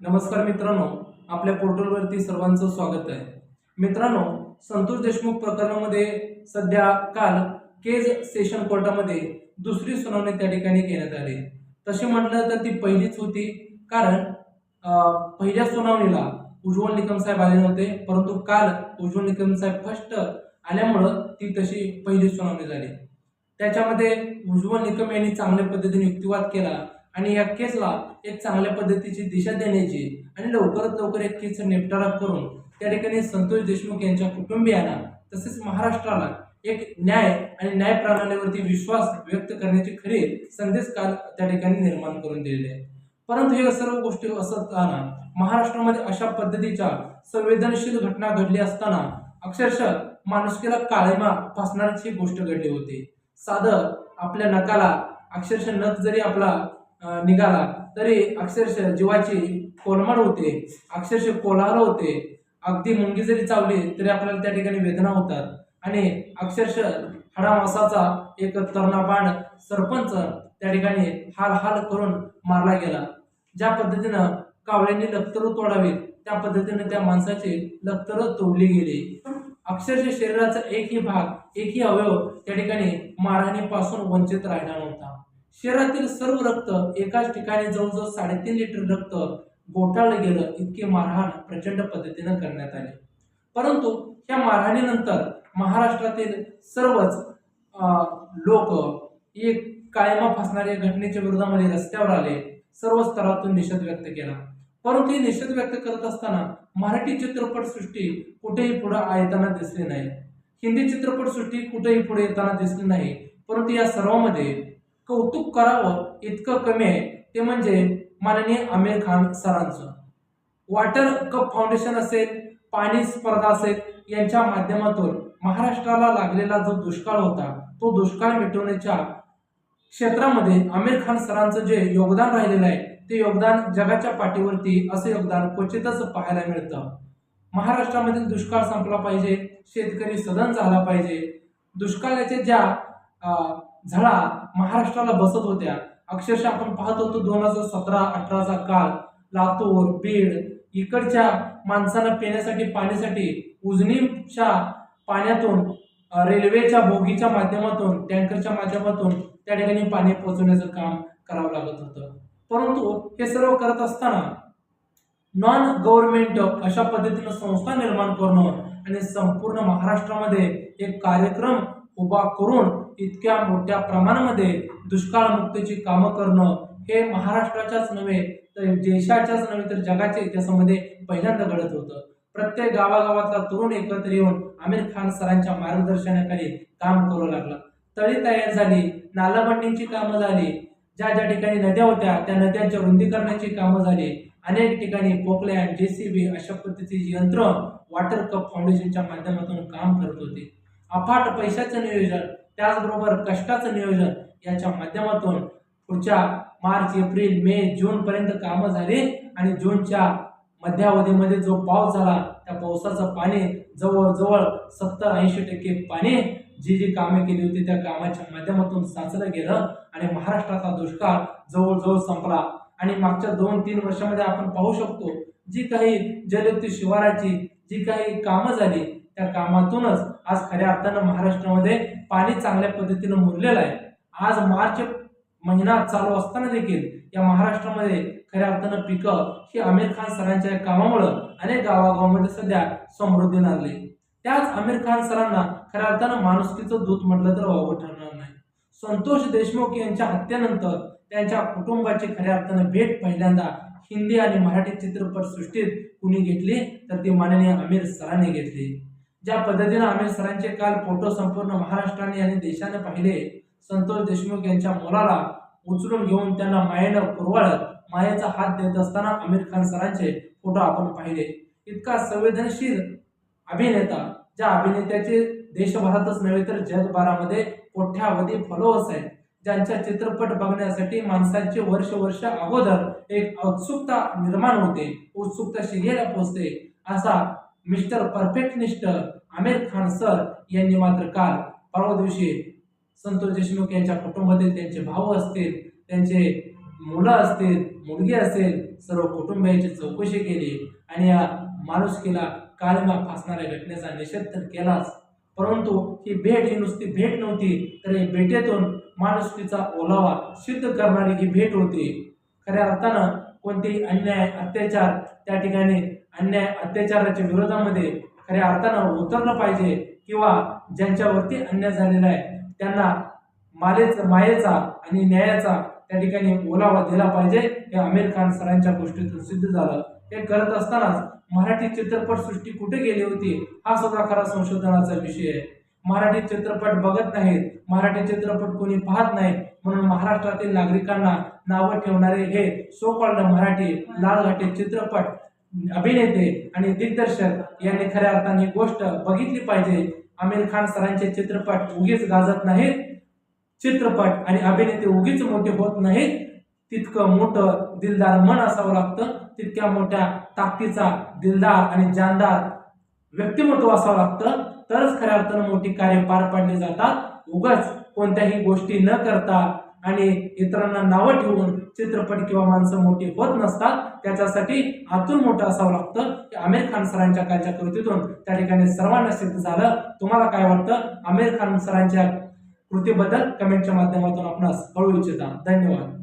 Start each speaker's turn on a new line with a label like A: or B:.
A: नमस्कार मित्रांनो आपल्या पोर्टलवरती सर्वांचं स्वागत आहे. मित्रांनो संतोष देशमुख प्रकरणामध्ये सध्या काल केज सेशन कोर्टामध्ये दुसरी सुनावणी त्या ठिकाणी घेण्यात आली. तसे म्हटलं तर ती पहिलीच होती कारण पहिल्या सुनावणीला उज्ज्वल निकम साहेब आले नव्हते परंतु काल उज्ज्वल निकम साहेब फर्स्ट आल्यामुळं ती तशी पहिली सुनावणी झाली. त्याच्यामध्ये उज्ज्वल निकम यांनी चांगल्या पद्धतीने युक्तिवाद केला आणि या केसला एक चांगल्या पद्धतीची दिशा देण्याची आणि लवकरात लवकर एक केसचा निपटारा करून त्या ठिकाणी संतोष देशमुख यांच्या कुटुंबियांना तसेच महाराष्ट्राला एक न्याय आणि न्याय प्रणालीवरती विश्वास व्यक्त करण्याची खरी संदेश काल त्या ठिकाणी निर्माण करून दिलेले आहे परंतु हे सर्व गोष्टी असताना महाराष्ट्रामध्ये अशा पद्धतीच्या संवेदनशील घटना घडली असताना अक्षरशः माणुसकीला काळेमा फासणारीची गोष्ट घडली होती. साधं आपल्या नकाला अक्षरशः नख जरी आपला निघाला. तरी अक्षरशः जीवाची कोलमड होते अक्षरशः कोलार होते. अगदी मुंगी जरी चावली तरी आपल्याला त्या ठिकाणी वेदना होतात. आणि अक्षरशः हाडामासाचा एक तरुणाबाण सरपंच त्या ठिकाणी हाल हाल करून मारला गेला. ज्या पद्धतीनं कावळ्यांनी लक्तरं तोडावीत त्या पद्धतीने त्या माणसाची लक्तरं तोडली गेली. अक्षरशः शरीराचा एकही भाग एकही अवयव त्या ठिकाणी मारहाणीपासून वंचित राहिला नव्हता. शरीरातील सर्व रक्त एकाच ठिकाणी जवळजवळ साडेतीन लिटर रक्त गोठाळलं गेलं इतके मारहाण प्रचंड पद्धतीनं करण्यात आले. परंतु या मारहाणीनंतर महाराष्ट्रातील सर्वच लोक एक कायमा फासणाऱ्या घटनेच्या विरोधामध्ये रस्त्यावर आले सर्व स्तरातून निषेध व्यक्त केला. परंतु हे निषेध व्यक्त करत असताना मराठी चित्रपटसृष्टी कुठेही पुढे येताना दिसली नाही. हिंदी चित्रपटसृष्टी कुठेही पुढे येताना दिसली नाही. परंतु या सर्वांमध्ये कौतुक करावं इतकं कमी आहे. ते म्हणजे माननीय आमिर खान सरांचं. वॉटर कप फाउंडेशन असेल पाणी स्पर्धा असेल यांच्या माध्यमातून महाराष्ट्राला लागलेला जो दुष्काळ होता तो दुष्काळ मिटवण्याच्या क्षेत्रामध्ये आमिर खान सरांचं जे योगदान राहिलेलं आहे ते योगदान जगाच्या पाठीवरती असं योगदान क्वचितच पाहायला मिळतं. महाराष्ट्रामधील दुष्काळ संपला पाहिजे शेतकरी सदन झाला पाहिजे. दुष्काळाच्या ज्या झळा महाराष्ट्राला बसत होत्या. अक्षरशः आपण पाहत होतो दोन हजार सतरा अठराचा काळ. लातूर बीड इकडच्या माणसांना पिण्यासाठी पाण्यासाठी उजनीच्या पाण्यातून रेल्वेच्या बोगीच्या माध्यमातून टँकरच्या माध्यमातून त्या ठिकाणी पाणी पोहोचवण्याचं काम करावं लागत होतं. परंतु हे सर्व करत असताना नॉन गव्हर्नमेंट अशा पद्धतीनं संस्था निर्माण करणं आणि संपूर्ण महाराष्ट्रामध्ये एक कार्यक्रम उभा करून इतक्या मोठ्या प्रमाणामध्ये दुष्काळमुक्तीची कामं करणं हे महाराष्ट्राच्याच नव्हे तर देशाच्याच नव्हे तर जगाच्या इतिहासामध्ये पहिल्यांदा घडत होतं. प्रत्येक गावागावातला तरुण एकत्र येऊन आमिर खान सरांच्या मार्गदर्शनाखाली काम करू लागला. तळी तयार झाली नालाबंडीची कामं झाली ज्या ज्या ठिकाणी नद्या होत्या त्या नद्यांच्या रुंदीकरणाची कामं झाली. अनेक ठिकाणी पोकलँड जेसीबी अशा पद्धतीची यंत्र वॉटर कप फाउंडेशनच्या माध्यमातून काम करत होते. अफाट पैशाचं नियोजन त्याचबरोबर कष्टाचं नियोजन याच्या माध्यमातून पुढच्या मार्च एप्रिल मे जून पर्यंत कामं झाली आणि जूनच्या मध्यावधीमध्ये जो पाऊस झाला त्या पावसाचं पाणी जवळजवळ सत्तर ऐंशी टक्के पाणी जी जी कामे केली होती त्या कामाच्या माध्यमातून साचलं गेलं आणि महाराष्ट्राचा दुष्काळ जवळजवळ संपला. आणि मागच्या दोन तीन वर्षामध्ये आपण पाहू शकतो जी काही जलयुक्त शिवाराची जी काही कामं झाली त्या कामातूनच आज खऱ्या अर्थानं महाराष्ट्रामध्ये पाणी चांगल्या पद्धतीनं मुरलेलं आहे. आज मार्च महिना चालू असताना देखील या महाराष्ट्रामध्ये खऱ्या अर्थानं पिकं ही आमिर खान सरांच्या कामामुळं अनेक गावागावामध्ये सध्या समृद्धी लागली त्याच आमिर खान सरांना खऱ्या अर्थानं माणुसकीचं दूत म्हटलं तर वावं ठरणार नाही. संतोष देशमुख यांच्या हत्येनंतर त्यांच्या कुटुंबाची खऱ्या अर्थानं भेट पहिल्यांदा हिंदी आणि मराठी चित्रपट सृष्टीत कुणी घेतली? तर ती माननीय आमिर सरांनी घेतली. ज्या पद्धतीनं आमिर सरांचे काल फोटो संपूर्ण महाराष्ट्राने आणि देशाने पाहिले संतोष देशमुख यांच्या मुलाला उचलून घेऊन त्यांना मायेनं पुरवाळत मायेचा हात देत असताना आमिर खान सरांचे फोटो आपण पाहिले. इतका संवेदनशील अभिनेता ज्या अभिनेत्याचे देशभरातच नव्हे तर जगभरामध्ये कोठ्यावधी फॉलोअर्स आहेत ज्यांच्या चित्रपट बघण्यासाठी माणसांचे वर्ष वर्ष अगोदर एक उत्सुकता निर्माण होते उत्सुकता शिगेला पोचते असा mister perfectionist Aamir Khan sir यांनी मात्र काल परवा दिवशी संतोष देशमुख यांच्या कुटुंबातील त्यांचे भाऊ असतील त्यांचे मुलं असतील मुलगी असेल सर्व कुटुंबियांची चौकशी केली आणि या माणुसकीला काळीमा फासणाऱ्या घटनेचा निषेध तर केलाच. परंतु ही भेट ही नुसती भेट नव्हती तर या भेटेतून माणुसकीचा ओलावा सिद्ध करणारी ही भेट होती. खऱ्या अर्थानं कोणतेही अन्याय अत्याचार त्या ठिकाणी अन्याय अत्याचाराच्या विरोधामध्ये खऱ्या अर्थानं उतरलं पाहिजे किंवा ज्यांच्यावरती अन्याय झालेला आहे त्यांना मालेचा मायेचा आणि न्यायाचा त्या ठिकाणी ओलावा दिला पाहिजे. हे आमिर खान सरांच्या गोष्टीतून सिद्ध झालं. हे करत असतानाच मराठी चित्रपट सृष्टी कुठे गेली होती हा सुद्धा खरा संशोधनाचा विषय आहे. मराठी चित्रपट बघत नाहीत मराठी चित्रपट कोणी पाहत नाही म्हणून महाराष्ट्रातील नागरिकांना नावं ठेवणारे हे सो कॉल्ड मराठी लालघाटे चित्रपट अभिनेते आणि दिग्दर्शक यांनी खऱ्या अर्थाने ही गोष्ट बघितली पाहिजे. आमिर खान सरांचे चित्रपट उगीच गाजत नाहीत. चित्रपट आणि अभिनेते उगीच मोठे होत नाहीत. तितकं मोठं दिलदार मन असावं लागतं. तितक्या मोठ्या ताकदीचा दिलदार आणि जानदार व्यक्तिमत्व असावं लागतं. तरच खऱ्या अर्थानं मोठी कार्य पार पाडली जातात. उगाच कोणत्याही गोष्टी न करता आणि इतरांना नावं ठेवून चित्रपट किंवा माणसं मोठी होत नसतात त्याच्यासाठी आतून मोठं असावं लागतं की आमिर खान सरांच्या कालच्या कृतीतून त्या ठिकाणी सर्वांना सिद्ध झालं. तुम्हाला काय वाटतं? आमिर खान सरांच्या कृतीबद्दल कमेंटच्या माध्यमातून आपणास कळू इच्छिता. धन्यवाद.